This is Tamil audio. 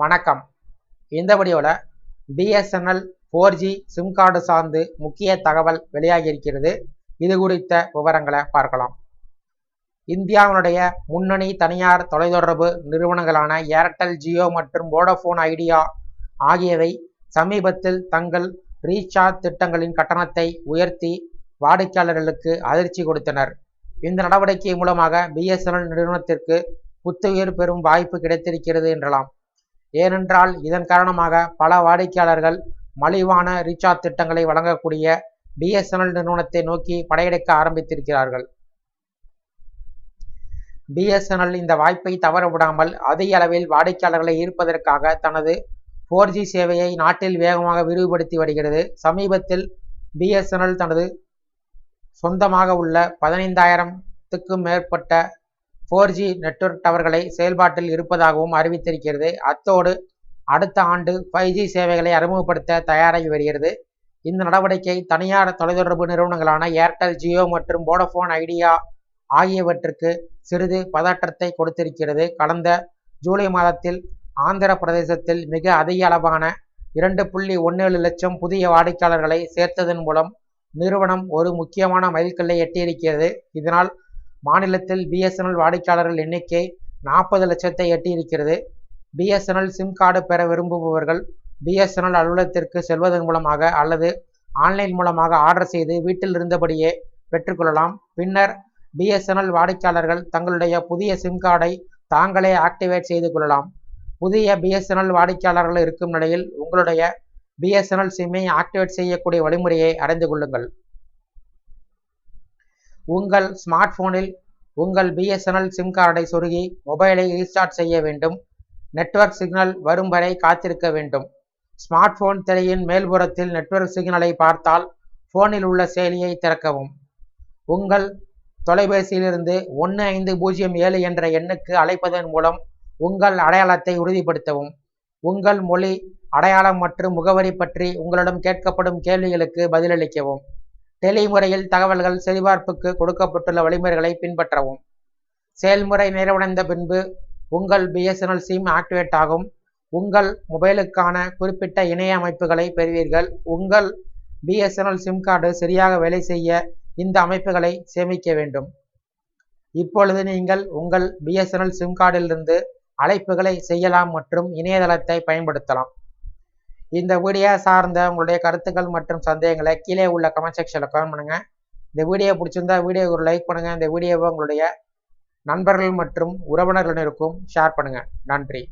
வணக்கம். இந்த வீடியோவில் BSNL four G SIM card சார்ந்து முக்கிய தகவல் வெளியாகி இருக்கிறது இது குறித்த விவரங்களை பார்க்கலாம். இந்தியாவினுடைய முன்னணி தனியார் தொலைத்தொடர்பு நிறுவனங்களான ஏர்டெல் ஜியோ மற்றும் வோடஃபோன் ஐடியா ஆகியவை சமீபத்தில் தங்கள் ரீசார்ஜ் திட்டங்களின் கட்டணத்தை உயர்த்தி வாடிக்கையாளர்களுக்கு அதிர்ச்சி கொடுத்தனர். இந்த நடவடிக்கை மூலமாக பிஎஸ்என்எல் நிறுவனத்திற்கு புத்துயிர் பெறும் வாய்ப்பு கிடைத்திருக்கிறது என்றலாம். ஏனென்றால் இதன் காரணமாக பல வாடிக்கையாளர்கள் மலிவான ரீசார்ஜ் திட்டங்களை வழங்கக்கூடிய பிஎஸ்என்எல் நிறுவனத்தை நோக்கி படையெடுக்க ஆரம்பித்திருக்கிறார்கள். பிஎஸ்என்எல் இந்த வாய்ப்பை தவறவிடாமல் அதிக அளவில் வாடிக்கையாளர்களை ஈர்ப்பதற்காக தனது ஃபோர் ஜி சேவையை நாட்டில் வேகமாக விரிவுபடுத்தி வருகிறது. சமீபத்தில் பிஎஸ்என்எல் தனது சொந்தமாக உள்ள பதினைந்தாயிரத்துக்கும் மேற்பட்ட ஃபோர் ஜி நெட்வொர்க் டவர்களை செயல்பாட்டில் இருப்பதாகவும் அறிவித்திருக்கிறது. அத்தோடு அடுத்த ஆண்டு ஃபைவ் ஜி சேவைகளை அறிமுகப்படுத்த தயாராகி வருகிறது. இந்த நடவடிக்கை தனியார் தொலைத்தொடர்பு நிறுவனங்களான ஏர்டெல் ஜியோ மற்றும் வோடஃபோன் ஐடியா ஆகியவற்றுக்கு சிறிது பதற்றத்தை கொடுத்திருக்கிறது. கடந்த ஜூலை மாதத்தில் ஆந்திர பிரதேசத்தில் மிக அதிக அளவான இரண்டு புள்ளி ஒன்னேழு லட்சம் புதிய வாடிக்கையாளர்களை சேர்த்ததன் மூலம் நிறுவனம் ஒரு முக்கியமான மைல்கல்லை எட்டியிருக்கிறது. இதனால் மாநிலத்தில் பிஎஸ்என்எல் வாடிக்கையாளர்கள் எண்ணிக்கை நாற்பது லட்சத்தை எட்டியிருக்கிறது. பிஎஸ்என்எல் சிம் கார்டு பெற விரும்புபவர்கள் பிஎஸ்என்எல் அலுவலகத்திற்கு செல்வதன் மூலமாக அல்லது ஆன்லைன் மூலமாக ஆர்டர் செய்து வீட்டில் இருந்தபடியே பெற்றுக்கொள்ளலாம். பின்னர் பிஎஸ்என்எல் வாடிக்கையாளர்கள் தங்களுடைய புதிய சிம் கார்டை தாங்களே ஆக்டிவேட் செய்து கொள்ளலாம். புதிய பிஎஸ்என்எல் வாடிக்கையாளர்கள் இருக்கும் நிலையில் உங்களுடைய பிஎஸ்என்எல் சிம்மை ஆக்டிவேட் செய்யக்கூடிய வழிமுறையை அறிந்து கொள்ளுங்கள். உங்கள் ஸ்மார்ட் போனில் உங்கள் பிஎஸ்என்எல் சிம் கார்டை சொருகி மொபைலை ரீஸ்டார்ட் செய்ய வேண்டும். நெட்வொர்க் சிக்னல் வரும் வரை காத்திருக்க வேண்டும். ஸ்மார்ட் போன் திரையின் மேல்புறத்தில் நெட்வொர்க் சிக்னலை பார்த்தால் போனில் உள்ள செயலியை திறக்கவும். உங்கள் தொலைபேசியிலிருந்து ஒன்று ஐந்து பூஜ்ஜியம் ஏழு என்ற எண்ணுக்கு அழைப்பதன் மூலம் உங்கள் அடையாளத்தை உறுதிப்படுத்தவும். உங்கள் மொழி அடையாளம் மற்றும் முகவரி பற்றி உங்களிடம் கேட்கப்படும் கேள்விகளுக்கு பதிலளிக்கவும். டெலிமுறையில் தகவல்கள் சரிபார்ப்புக்கு கொடுக்கப்பட்டுள்ள வழிமுறைகளை பின்பற்றவும். செயல்முறை நிறைவடைந்த பின்பு உங்கள் பிஎஸ்என்எல் சிம் ஆக்டிவேட் ஆகும். உங்கள் மொபைலுக்கான குறிப்பிட்ட இணைய அமைப்புகளை பெறுவீர்கள். உங்கள் பிஎஸ்என்எல் சிம் கார்டு சரியாக வேலை செய்ய இந்த அமைப்புகளை சேமிக்க வேண்டும். இப்பொழுது நீங்கள் உங்கள் பிஎஸ்என்எல் சிம் கார்டிலிருந்து அழைப்புகளை செய்யலாம் மற்றும் இணையதளத்தை பயன்படுத்தலாம். இந்த வீடியோ சார்ந்த உங்களுடைய கருத்துக்கள் மற்றும் சந்தேகங்களை கீழே உள்ள கமெண்ட் செக்ஷனில் கமெண்ட் பண்ணுங்கள் இந்த வீடியோ பிடிச்சிருந்தா வீடியோ ஒரு லைக் பண்ணுங்கள் இந்த வீடியோவை உங்களுடைய நண்பர்கள் மற்றும் உறவினர்களினருக்கும் ஷேர் பண்ணுங்கள் நன்றி.